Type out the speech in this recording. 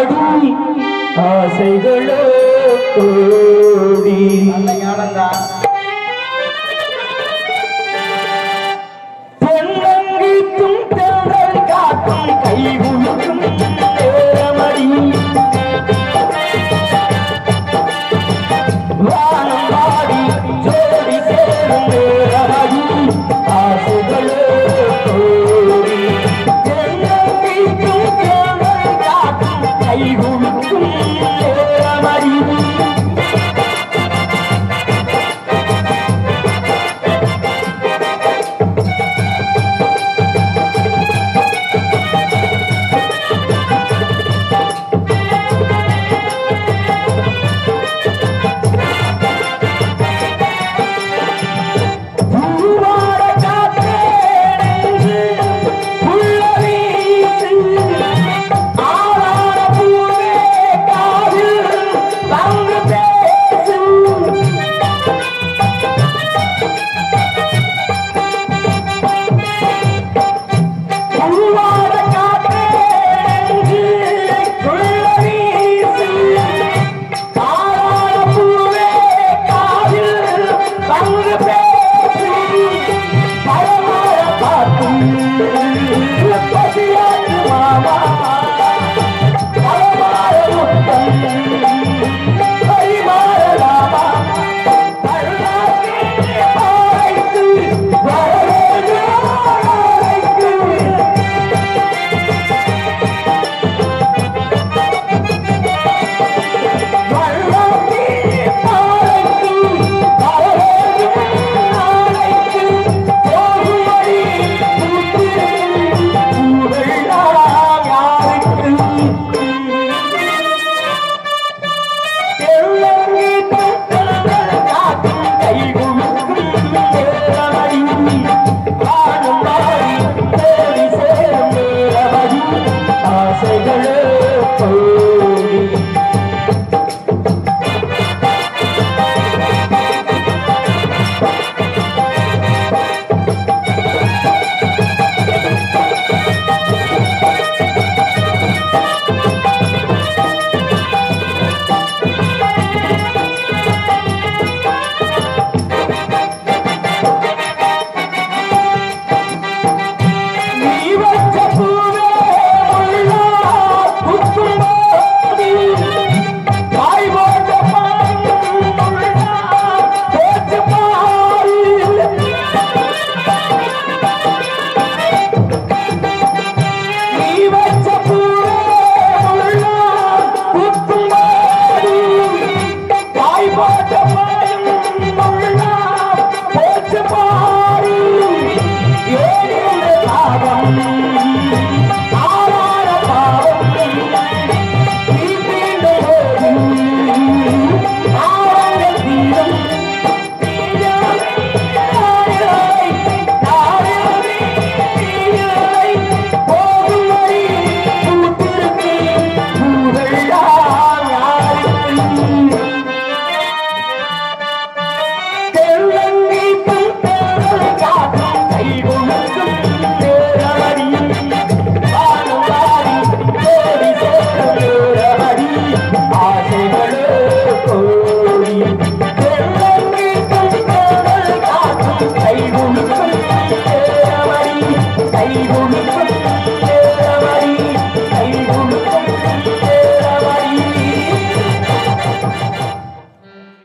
அடி ஆசைகளோ கோடி. பொன்னங்கிக்கும் தேடல் காக்கும் கை Yeah.